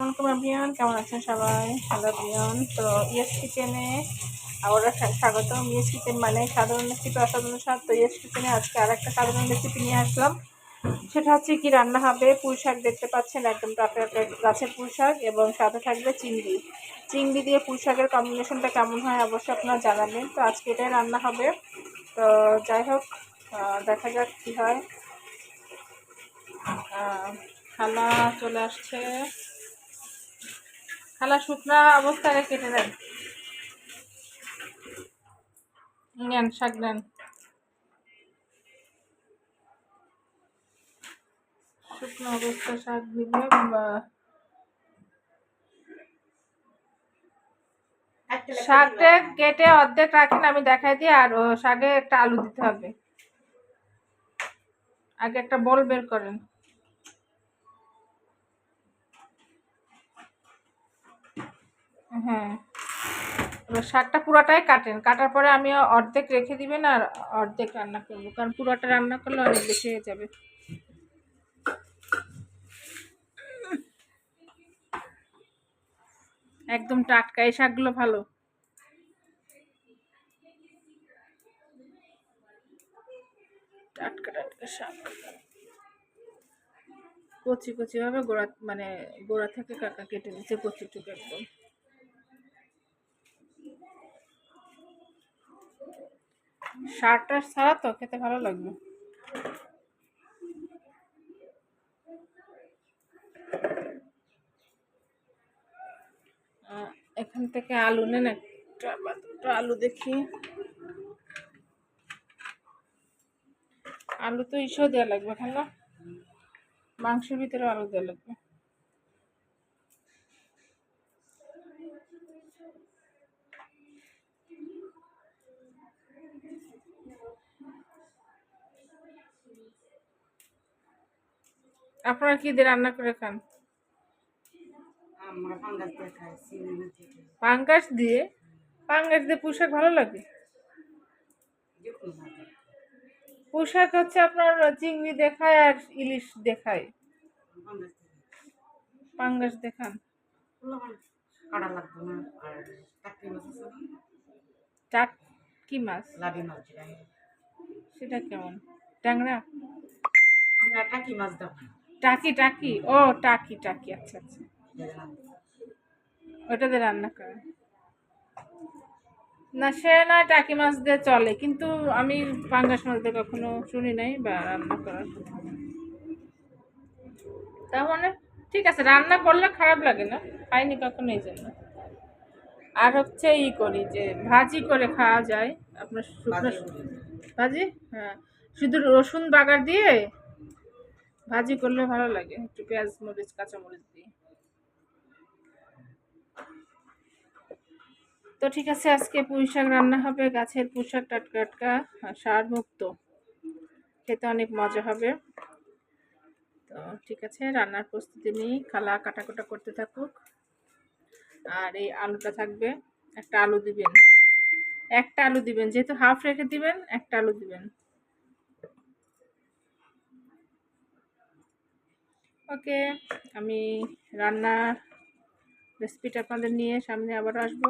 আসসালামাইকুম এভরিওয়ান কেমন আছেন সবাই? হ্যালো এভরিওয়ান তো ইয়েস কিচেনে আবারও স্বা- স্বাগতম। ইয়েস কিচেন মানে সাধারণ রেসিপি, অসাধারণ স্বাদ। তো ইয়েস কিচেনে আজকে আর একটা সাধারণ রেসিপি নিয়ে আসলাম। সেটা হচ্ছে কি রান্না হবে। পুঁই শাক দেখতে পাচ্ছেন, একদম টাটকা গাছের পুঁই শাক এবং সাথে থাকবে চিংড়ি। চিংড়ি দিয়ে পুঁই শাকের কম্বিনেশনটা কেমন হয় অবশ্যই আপনারা জানাবেন। তো আজকে এটাই রান্না হবে। তো যাই হোক দেখা যাক কী হয়। খানা চলে আসছে। খালা শুকনা অবস্থায় কেটে দেন। নেন শাক নেন শুকনো অবস্থা শাক বা শাকটা কেটে অর্ধেক রাখেন আমি দেখাই দিই আর ও শাকে একটা আলু দিতে হবে। আগে একটা বল বের করেন। হ্যাঁ। এবার শাকটা পুরোটাই কাটেন। কাটার পরে আমি অর্ধেক রেখে দিবেন আর অর্ধেক রান্না করব। কারণ পুরোটা রান্না করলে অনেক বেশি হয়ে যাবে। একদম টাটকা। এই শাকগুলো ভালো। টাটকা টাটকা শাক। কচি কচি ভাবে গোড়া মানে গোড়া থেকে কাকা কেটে নিচ্ছে কচি টুকু একদম। শাকটা ছাড়া তো খেতে ভালো লাগবে। এখান থেকে আলু নেন একটা বা দুটো আলু দেখি। আলু তো ইসেও দেওয়া লাগবে, খালা। মাংসের ভিতরে আলু দেওয়া লাগবে। আপনারা কি দিয়ে রান্না করে খান? পাঙ্গাস দিয়ে পাঙ্গাস দিয়ে? পুঁশাক ভালো লাগে? পুঁশাক হচ্ছে আপনার চিংড়ি দেখায় আর ইলিশ দেখায় পাঙ্গাস দেখান কি মাছ সেটা কেমন? ট্যাংরা? আমরা টাকি মাছ দেবো টাকি টাকি? ও টাকি টাকি আচ্ছা আচ্ছা। ওটা দিয়ে রান্না করে। না সে না টাকি মাছ দিয়ে চলে কিন্তু আমি পাঙ্গাস মাছ দিয়ে কখনো শুনি নাই বা রান্না করার তার মানে ঠিক আছে রান্না করলে খারাপ লাগে না খাইনি কখনো এই জন্য। আর হচ্ছে ই করি যে ভাজি করে খাওয়া যায় আপনার শুকনো ভাজি? হ্যাঁ। শুধু রসুন বাগার দিয়ে ভাজি করলে ভালো লাগে। একটু পেঁয়াজ মরিচ কাঁচা মরিচ দিয়ে তো ঠিক আছে, আজকে পুঁই শাক রান্না হবে, গাছের পুঁই শাক, টাটকা টাটকা সার মুক্ত। খেতে অনেক মজা হবে। তো ঠিক আছে, রান্নার প্রস্তুতি নিই। খালা কাটাকুটা করতে থাকুক। আর এই আলুটা থাকবে, একটা আলু দিবেন। একটা আলু দিবেন, যেহেতু হাফ রেখে দিবেন, একটা আলু দিবেন। ওকে আমি রান্নার রেসিপিটা আপনাদের নিয়ে সামনে আবার আসব।